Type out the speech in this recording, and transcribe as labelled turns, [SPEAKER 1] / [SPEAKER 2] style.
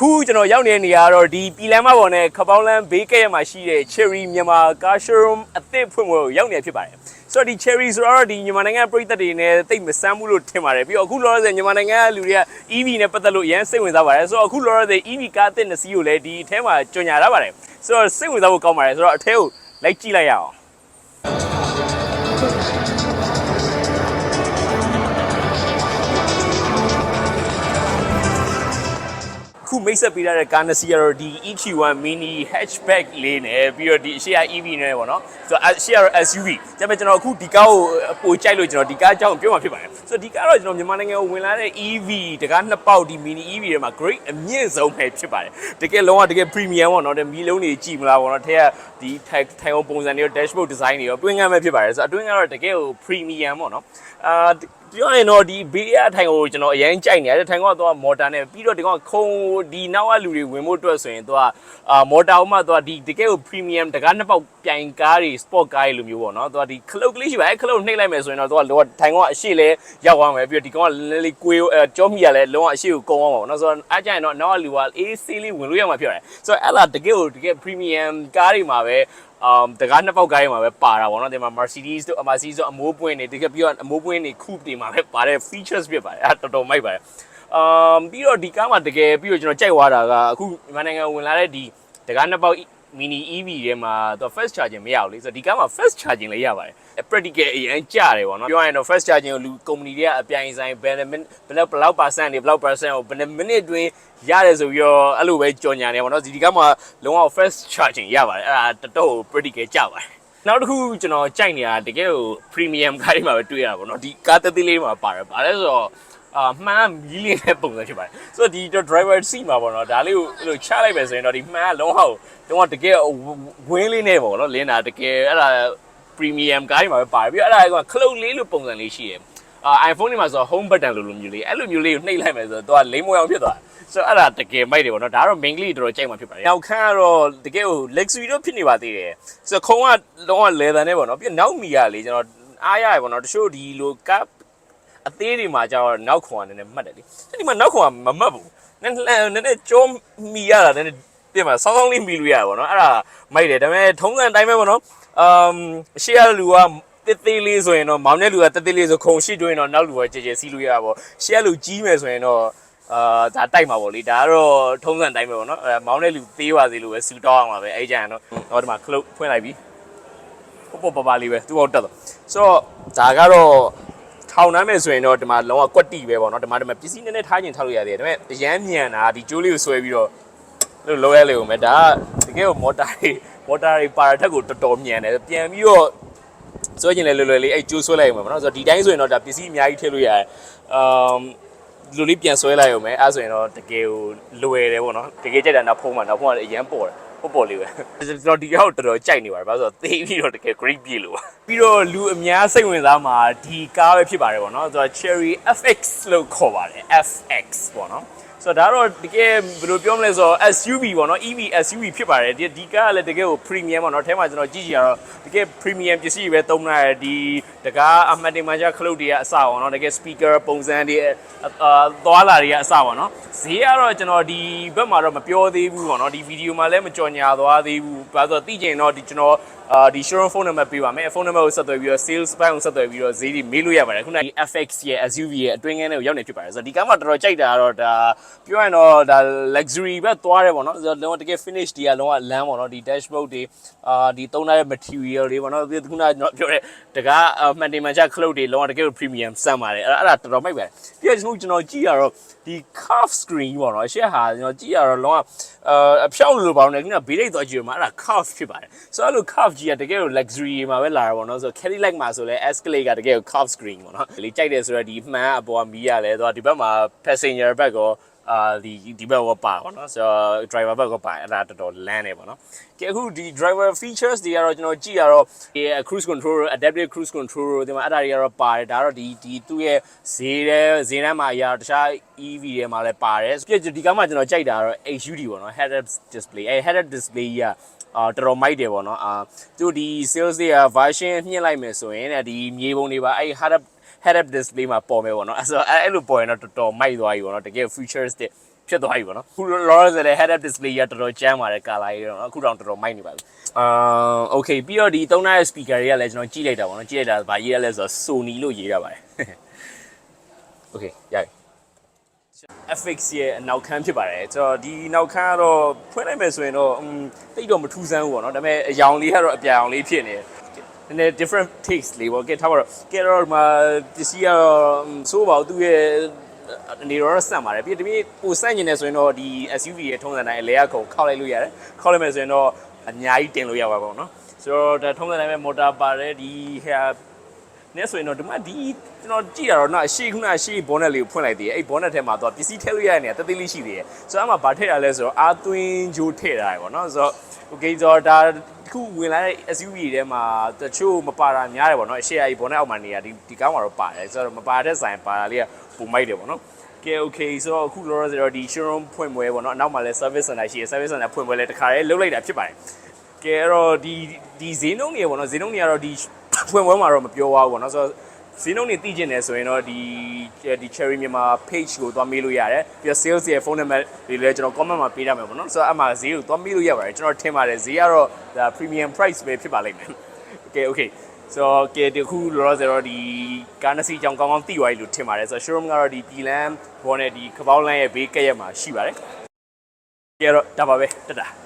[SPEAKER 1] ခုကျွန်တော်ရောက်နေတဲ့နေရာကတော့ဒီပြည်လမ်းမပေါ်နဲ့ခပောင်းလမ်းဘေးကဲ့ရမှာရှိတဲ့ Cherry မြန်မာကား showroom အသစ်ဖွင့်ဖို့ရောက်နေဖြစ်ပါတယ်ဆိုတော့ဒီ Cherry ဆိုတော့ဒီမြန်မာနိုင်ငံပြည်သက်တွေနဲ့တိတ်မဆန်းဘူးလို့ထင်ပါတယ်ပြီးတော့အခုလောလောဆယ်မြန်မာနိုင်ငံကလူတွေက EV နဲ့ပတ်သက်လို့အရင်စိတ်ဝင်စားပါတယ်ဆိုတော့အခုလောလောဆယ် EV ကားအသစ်နှစ်စီးကိုလည်းဒီအထဲမှာကြော်ညာထားပါတယ်ဆိုတော့စိတ်ဝင်စားဖို့ကောင်းပါတယ်ဆိုတော့အထဲကိုလိုက်ကြည့်လိုက်ရအောင် မိတ်ဆက်ပေးထားတဲ့ကားနှစ်စီးကတော့ဒီ EQ1 mini hatchback လေးနဲ့ပြီးတော့ဒီအရှိရ EV နဲ့ပေါ့နော်ဆိုတော့အရှိရတော့ SUV ဒါပေမဲ့ကျွန်တော်အခုဒီကားကိုပိုကြိုက်လို့ကျွန်တော်ဒီကားအကြောင်းပြောမှာဖြစ်ပါတယ်ဆိုတော့ဒီကားတော့ကျွန်တော်မြန်မာနိုင်ငံကိုဝင်လာတဲ့ EV တကားနှစ်ပေါက်ဒီ mini EV တွေမှာ great အမြင့်ဆုံးပဲဖြစ်ပါတယ်တကယ်လုံးဝတကယ် premium ပေါ့နော်တဲ့မီလုံးတွေကြည့်မလားပေါ့နော်ထက်ကဒီထိုင်ထိုင်ပုံစံတွေရော dashboard design တွေရောတွင်းကမ်းပဲဖြစ်ပါတယ်ဆိုတော့အတွင်းကတော့တကယ်ကို premium ပေါ့နော်အာ ပြောရင်တော့ဒီဘေးရထိုင်ကိုကျွန်တော်အရင်ကြိုက်နေတယ်ထိုင်ကတော့မော်တာနဲ့ပြီးတော့ဒီကောင်ခုံဒီနောက်ကလူတွေဝင်ဖို့အတွက်ဆိုရင်သူကအာမော်တာဥမှသူကဒီတကယ်ကို premium တကားနှစ်ပေါက်ပြိုင်ကားတွေ sport ကားတွေလိုမျိုးပေါ့နော်သူကဒီခလုတ်ကလေးရှိပါအဲခလုတ်နှိပ်လိုက်မယ်ဆိုရင်တော့သူကလောထိုင်ကအရှိလဲရောက်သွားမယ်ပြီးတော့ဒီကောင်ကလည်းလေးကွေးအဲကြောမိရလဲလုံးဝအရှိကိုကုန်းအောင်ပါပေါ့နော်ဆိုတော့အားကြရင်တော့နောက်ကလူကအေးဆေးလေးဝင်လို့ရမှာဖြစ်တယ်ဆိုတော့အဲ့လာတကယ်ကိုတကယ် premium ကားတွေမှာပဲ um တကားနှစ်ပေါက်ကားတွေမှာပဲပါတာပေါ့နော်ဒီမှာ Mercedes တို့ Mercedes တို့အမိုးပွင့်တွေတကယ်ပြီးတော့အမိုးပွင့်တွေ coupe တွေမှာပဲပါတဲ့ features ဖြစ်ပါတယ်အဲ့တော်တော်မိုက်ပါတယ် um ပြီးတော့ဒီကားမှာတကယ်ပြီးတော့ကျွန်တော်ကြိုက်သွားတာကအခုမြန်မာနိုင်ငံဝင်လာတဲ့ဒီတကားနှစ်ပေါက် mini EV ထဲမှာတော့ fast charging မရဘူးလေဆိုတော့ဒီကားမှာ fast charging လည်းရပါတယ် practical အရင်ကြတယ်ပေါ့နော်ပြောရရင်တော့ fast charging ကိုလူ company တွေကအပြိုင်ဆိုင်ဘယ်နှမိနစ်ဘယ်လောက်ဘယ်လောက် percent တွေဘယ်လောက် percent ကိုဘယ်နှမိနစ်တွင်းရတယ်ဆိုပြီးတော့အဲ့လိုပဲကြော်ညာနေပါတော့ဒီကားမှာလုံးဝ fast charging ရပါတယ်အဲ့ဒါတော်တော် practical ကြပါတယ်နောက်တစ်ခုကျွန်တော်ကြိုက်နေတာတကယ်ကို premium ကားတွေမှာပဲတွေ့ရတာပေါ့နော်ဒီကားတစ်သေးလေးမှာပါတယ်ဘာလဲဆိုတော့ အာမှန်မီးလေးနဲ့ပုံစံဖြစ်ပါတယ်ဆိုတော့ဒီ driver seat မှာပေါ့နော်ဒါလေးကိုအဲ့လိုချလိုက်ပဲဆိုရင်တော့ဒီမှန်ကလုံးဝတော့တကယ်ဝင်းလေးနဲ့ပေါ့နော်လင်းတာတကယ်အဲ့ဒါ premium ကားတွေမှာပဲပါတယ်ပြီးတော့အဲ့ဒါကခလုတ်လေးလိုပုံစံလေးရှိတယ်အာ iPhone တွေမှာဆိုတော့ home button လိုလိုမျိုးလေးအဲ့လိုမျိုးလေးကိုနှိပ်လိုက်မယ်ဆိုတော့သူကလိမ့်မွေအောင်ဖြစ်သွားတယ်ဆိုတော့အဲ့ဒါတကယ်မိုက်တယ်ပေါ့နော်ဒါကတော့ main လေးတော်တော်ကြိုက်မှာဖြစ်ပါတယ်နောက်ခန်းကတော့တကယ်ကို luxury တော့ဖြစ်နေပါသေးတယ်ဆိုတော့ခုံကလုံးဝ leather နဲ့ပေါ့နော်ပြီးတော့နောက်မီကလေကျွန်တော်အားရတယ်ပေါ့နော်တချို့ဒီလိုကပ် အသေးတွေမှာကျတော့နောက်ခွန်ကနည်းနည်းမှတ်တယ်လေဒီမှာနောက်ခွန်ကမမှတ်ဘူးနည်းနည်းနည်းနည်းကြောမီရတာနည်းနည်းပြင်မှာဆောင်းဆောင်းလေးမီလို့ရတယ်ပေါ့နော်အဲ့ဒါမိုက်တယ်ဒါပေမဲ့ထုံးစံအတိုင်းပဲပေါ့နော်အမ်ရှေ့ရလူကတစ်သေးလေးဆိုရင်တော့မောင်တဲ့လူကတစ်သေးလေးဆိုခုံရှိတွင်းတော့နောက်လူကကြဲကြဲစီးလို့ရတာပေါ့ရှေ့ရလူကြီးမယ်ဆိုရင်တော့အာဒါတိုက်မှာပေါ့လေဒါကတော့ထုံးစံတိုင်းပဲပေါ့နော်အဲမောင်းတဲ့လူသေးပါသေးလို့ပဲစူတောင်းအောင်ပါပဲအဲ့ကြရင်တော့တော့ဒီမှာခလုတ်ဖွင့်လိုက်ပြီပေါ့ပေါ့ပါပါလေးပဲသူ့အောင်တက်တော့ဆိုတော့ဒါကတော့ ထောင်နှမ်းမယ်ဆိုရင်တော့ဒီမှာလုံးဝကွက်တီပဲပေါ့နော်ဒီမှာဒီမှာပစ္စည်းနည်းနည်းထားခြင်းထားလို့ရသေးတယ်ဒါပေမဲ့အရန်မြန်တာဒီကျိုးလေးကိုဆွဲပြီးတော့လို့လောရလေဦးမယ်ဒါတကယ်ကိုမော်တာတွေမော်တာတွေပါတာထက်ကိုတော်တော်မြန်တယ်ပြန်ပြီးတော့ဆွဲခြင်းလဲလွယ်လွယ်လေးအဲ့ကျိုးဆွဲလိုက်ဦးမယ်ပေါ့နော်ဆိုတော့ဒီတိုင်းဆိုရင်တော့ဒါပစ္စည်းအများကြီးထည့်လို့ရတယ်အမ်လူလေးပြန်ဆွဲလိုက်ဦးမယ်အဲ့ဆိုရင်တော့တကယ်ကိုလွယ်တယ်ပေါ့နော်တကယ်ကြိုက်တာနောက်ဖုံးမှာနောက်ဖုံးကအရန်ပေါ်တယ် ပေါ်ပေါ်လေးပဲကျွန်တော်ဒီရောက်တော်တော်ကြိုက်နေပါတယ်ဘာလို့ဆိုတော့သေပြီးတော့တကယ် great ပြေလို့ပါပြီးတော့လူအများစိတ်ဝင်စားမှာဒီကားပဲဖြစ်ပါတယ်ပေါ့နော်ဆိုတော့ Cherry FX လို့ခေါ်ပါတယ် FX ပေါ့နော် ဆိုတော့ဒါတော့တကယ်ဘယ်လိုပြောမလဲဆိုတော့ SUV ပေါ့နော် EV SUV ဖြစ်ပါတယ်ဒီဒီကားကလည်းတကယ်ကို premium ပေါ့နော်အဲထဲမှာကျွန်တော်ကြည့်ကြည့်ရတော့တကယ် premium ပစ္စည်းတွေပဲသုံးထားတယ်ဒီတကားအမှတ်တင်မှချခလုတ်တွေကအစပေါ့နော်တကယ် speaker ပုံစံတွေအာသွားလာတွေကအစပေါ့နော်ဈေးကတော့ကျွန်တော်ဒီဘက်မှာတော့မပြောသေးဘူးပေါ့နော်ဒီဗီဒီယိုမှာလည်းမကြော်ညာသွားသေးဘူးဘာလို့ဆိုတော့သိကျင်တော့ဒီကျွန်တော် အာဒီ showroom phone number ပေးပါမယ်ဖုန်းနံပါတ်ကိုဆက်သွယ်ပြီးတော့ sales ဘက်ကိုဆက်သွယ်ပြီးတော့ဈေးတွေမေးလို့ရပါတယ်ခုနကဒီ FX ရဲ့ SUV ရဲ့အတွင်းငန်းတွေကိုရောက်နေဖြစ်ပါတယ်ဆိုတော့ဒီကားမှာတော်တော်ကြိုက်တာကတော့ဒါပြောရင်တော့ဒါ luxury ဘက်သွားတယ်ပေါ့နော်ဆိုတော့လုံးဝတကယ် finish တွေကလုံးဝလမ်းပေါ့နော်ဒီ dashboard တွေအာဒီသုံးထားတဲ့ material တွေပေါ့နော်ဒီခုနကကျွန်တော်ပြောတဲ့တကားမှန်တင်မှန်ချခလုတ်တွေလုံးဝတကယ် premium စမ်းပါတယ်အဲ့ဒါအဲ့ဒါတော်တော်မိုက်ပါတယ်ပြီးတော့ကျွန်တော်ကျွန်တော်ကြည့်ရတော့ဒီ curve screen ပေါ့နော်အရှက်ဟာကျွန်တော်ကြည့်ရတော့လုံးဝအာအဖြောင်းလို့ပေါ့နော်ခုနဘေးလိုက်သွားကြည့်ရမှာအဲ့ဒါ curve ဖြစ်ပါတယ်ဆိုတော့အဲ့လို curve ကြီးကတကယ်ကို luxury မှာပဲလာတာပေါ့နော်ဆိုတော့ Cadillac မှာဆိုလဲ Escalade ကတကယ်ကို curve screen ပေါ့နော်လေကြိုက်တယ်ဆိုတော့ဒီမှန်အပေါ်ကမီးရလဲဆိုတော့ဒီဘက်မှာ passenger ဘက်ကောအာဒီဒီဘက်ကပါပေါ့နော်ဆိုတော့ driver ဘက်ကပါအဲ့ဒါတော်တော်လမ်းနေပေါ့နော်ကဲအခုဒီ driver features တွေကတော့ကျွန်တော်ကြည့်ရတော့ဒီ cruise control adaptive cruise control ဒီမှာအဲ့ဒါတွေကတော့ပါတယ်ဒါတော့ဒီဒီသူ့ရဲ့ဈေးတဲ့ဈေးတန်းမှာအရာတခြား EV တွေမှာလည်းပါတယ်ပြည့်ဒီကမှကျွန်တော်ကြိုက်တာကတော့ HUD ပေါ့နော် head up display အဲ head up display ကြီးက အာတော်တော်မိုက်တယ်ပေါ့နော်အာသူဒီ sales တွေက version ညှင့်လိုက်မယ်ဆိုရင်ဒီမြေပုံတွေပါအဲ့ head up head up display မှာပေါ်မယ်ပေါ့နော်အဲ့ဆိုအဲ့လိုပေါ်ရင်တော့တော်တော်မိုက်သွားပြီပေါ့နော်တကယ် features တဲ့ဖြစ်သွားပြီပေါ့နော်ခုလောလောဆယ်လည်း head up display ရတော်တော်ကျန်းပါတယ် color ကြီးတော့နော်အခုတော့တော်တော်မိုက်နေပါပြီအာ okay ပြီးတော့ဒီသုံးထားတဲ့ speaker တွေကလည်းကျွန်တော်ကြည့်လိုက်တာပေါ့နော်ကြည့်လိုက်တာဗာရေးရလဲဆိုတော့ Sony လို့ရေးရပါတယ် okay ရပြီ FX ရဲ့အနောက်ခန်းဖြစ်ပါတယ်ကျွန်တော်ဒီနောက်ခန်းကတော့ဖွင့်လိုက်မယ်ဆိုရင်တော့တိတ်တော့မထူးဆန်းဘူးပေါ့နော်ဒါပေမဲ့အယောင်လေးကတော့အပြာရောင်လေးဖြစ်နေတယ်နည်းနည်း different taste လေးပေါ့ကဲထားပါတော့ကဲတော့မှာပစ္စည်းကတော့ဆိုးပါဘူးသူ့ရဲ့အနေရောဆန့်ပါတယ်ပြီးတမီးပိုဆန့်နေတယ်ဆိုရင်တော့ဒီ SUV ရဲ့ထုံးစံတိုင်းအလဲအကုန်ခောက်လိုက်လို့ရတယ်ခောက်လိုက်မယ်ဆိုရင်တော့အများကြီးတင်လို့ရပါပေါ့နော်ဆိုတော့ဒါထုံးစံတိုင်းပဲမော်တာပါတယ်ဒီဟာ နဲ့ဆိုရင်တော့ဒီမှာဒီကျွန်တော်ကြည့်ရတော့နော်အရှိခုနအရှိဘောနက်လေးကိုဖွင့်လိုက်သေးတယ်အဲ့ဘောနက်ထဲမှာတော့ပစ္စည်းထည့်လို့ရတဲ့နေရာတသေးလေးရှိသေးတယ်ဆိုတော့အမှဘာထည့်ရလဲဆိုတော့အာသွင်းဂျိုးထည့်တာပေါ့နော်ဆိုတော့ okay ဆိုတော့ဒါခုဝင်လာတဲ့ SUV ထဲမှာတချို့မပါတာများတယ်ပေါ့နော်အရှိအကြီးဘောနက်အောက်မှာနေရဒီဒီကောင်းမှာတော့ပါတယ်ဆိုတော့မပါတဲ့ဆိုင်ပါတာလေးကပုံမိုက်တယ်ပေါ့နော်ကဲ okay ဆိုတော့အခုလောလောဆယ်တော့ဒီ showroom ဖွင့်ပွဲပေါ့နော်အနောက်မှာလည်း service center ရှိတယ် service center ဖွင့်ပွဲလည်းတခါလေးလုပ်လိုက်တာဖြစ်ပါတယ် ကဲအဲ့တော့ဒီဒီဈေးနှုန်းတွေပေါ့နော်ဈေးနှုန်းတွေကတော့ဒီဖွင့်ပွဲမှာတော့မပြောပါဘူးပေါ့နော်ဆိုတော့ဈေးနှုန်းတွေသိကျင်တယ်ဆိုရင်တော့ဒီဒီ Cherry မြန်မာ page ကိုသွားမေးလို့ရတယ်ပြီးတော့ sales ရဲ့ phone number တွေလည်းကျွန်တော် comment မှာပေးထားမယ်ပေါ့နော်ဆိုတော့အမှဈေးကိုသွားမေးလို့ရပါတယ်ကျွန်တော်ထင်ပါတယ်ဈေးကတော့ဒါ premium price ပဲဖြစ်ပါလိမ့်မယ် okay okay ဆိုတော့ကဲဒီခုလောလောဆယ်တော့ဒီကားနှစ်စီးကြောင်ကောင်းကောင်းသိသွားပြီလို့ထင်ပါတယ်ဆိုတော့ showroom ကတော့ဒီပြည်လန်းဘောနဲ့ဒီခပေါင်းလန်းရဲ့ဘေးကက်ရက်မှာရှိပါတယ်ကဲတော့ဒါပါပဲတက်တာ